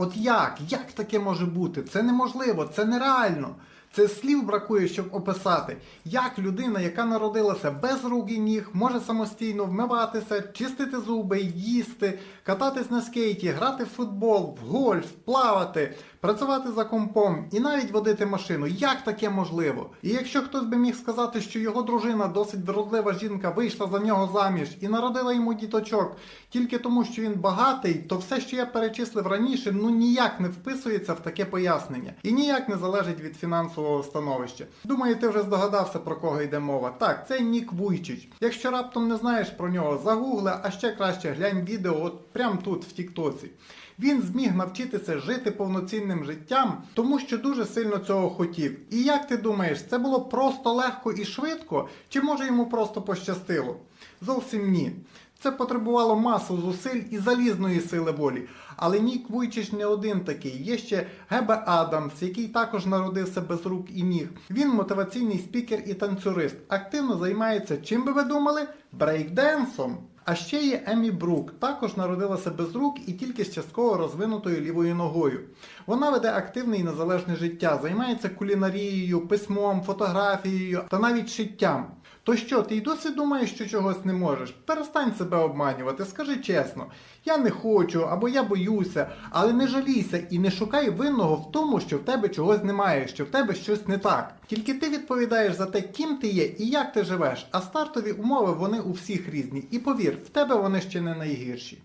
От як? Як таке може бути? Це неможливо, це нереально. Це слів бракує, щоб описати, як людина, яка народилася без рук і ніг, може самостійно вмиватися, чистити зуби, їсти, кататись на скейті, грати в футбол, в гольф, плавати, працювати за компом і навіть водити машину. Як таке можливо? І якщо хтось би міг сказати, що його дружина, досить вродлива жінка, вийшла за нього заміж і народила йому діточок тільки тому, що він багатий, то все, що я перечислив раніше, ну ніяк не вписується в таке пояснення і ніяк не залежить від фінансового становища. Думаю, ти вже здогадався про кого йде мова. Так, це Нік Вуйчич. Якщо раптом не знаєш про нього, загугли, а ще краще глянь відео от прямо тут, в Тіктоці. Він зміг навчитися жити повноцінним життям, тому що дуже сильно цього хотів. І як ти думаєш, це було просто легко і швидко, чи може йому просто пощастило? Зовсім ні. Це потребувало масу зусиль і залізної сили волі. Але Нік Вуйчич не один такий. Є ще Гебе Адамс, який також народився без рук і ніг. Він мотиваційний спікер і танцюрист. Активно займається, чим би ви думали? Брейкденсом. А ще є Емі Брук, також народилася без рук і тільки з частково розвинутою лівою ногою. Вона веде активне і незалежне життя, займається кулінарією, письмом, фотографією та навіть шиттям. То що, ти й досі думаєш, що чогось не можеш? Перестань себе обманювати, скажи чесно. Я не хочу або я боюся, але не жалійся і не шукай винного в тому, що в тебе чогось немає, що в тебе щось не так. Тільки ти відповідаєш за те, ким ти є і як ти живеш, а стартові умови вони у всіх різні. І повір, в тебе вони ще не найгірші.